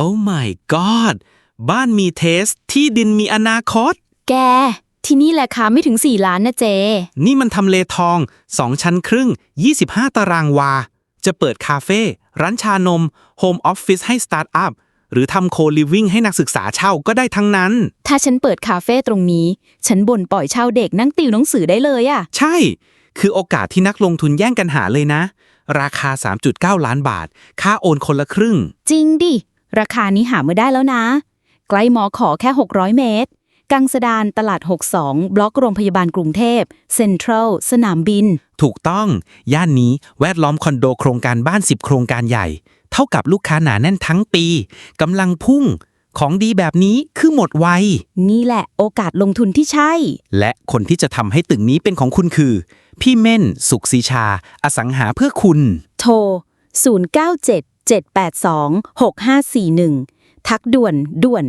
โอ้ my god บ้านมีเทสที่ดินมีอนาคต แก ที่นี่แหละค่ะไม่ถึง 4 ล้านนะเจ นี่มันทำเลทอง 2 ชั้นครึ่ง 25 ตารางวา จะเปิดคาเฟ่ ร้านชานม โฮมออฟฟิศให้สตาร์ทอัพ หรือทำโคลิวิ่งให้นักศึกษาเช่าก็ได้ทั้งนั้น ถ้าฉันเปิดคาเฟ่ตรงนี้ ฉันบ่นปล่อยเช่าเด็กนั่งติวหนังสือได้เลยอะใช่ คือโอกาสที่นักลงทุนแย่งกันหาเลยนะ ราคา 3.9 ล้านบาท ค่าโอนคนละครึ่ง จริงดิ ราคานี้หามาได้แล้วนะ ใกล้หมอขอแค่ 600 เมตร กังสดานตลาด 62 บล็อกโรงพยาบาลกรุงเทพ เซ็นทรัล สนามบิน ถูกต้อง ย่านนี้แวดล้อมคอนโดโครงการบ้าน 10 โครงการใหญ่ เท่ากับลูกค้าหนาแน่นทั้งปีกำลังพุ่ง ของดีแบบนี้คือหมดไว นี่แหละโอกาสลงทุนที่ใช่ และคนที่จะทำให้ตึกนี้เป็นของคุณคือ พี่เม่น สุขศรีชา อสังหาเพื่อคุณ โทร 097 782 6541 ทักด่วนด่วน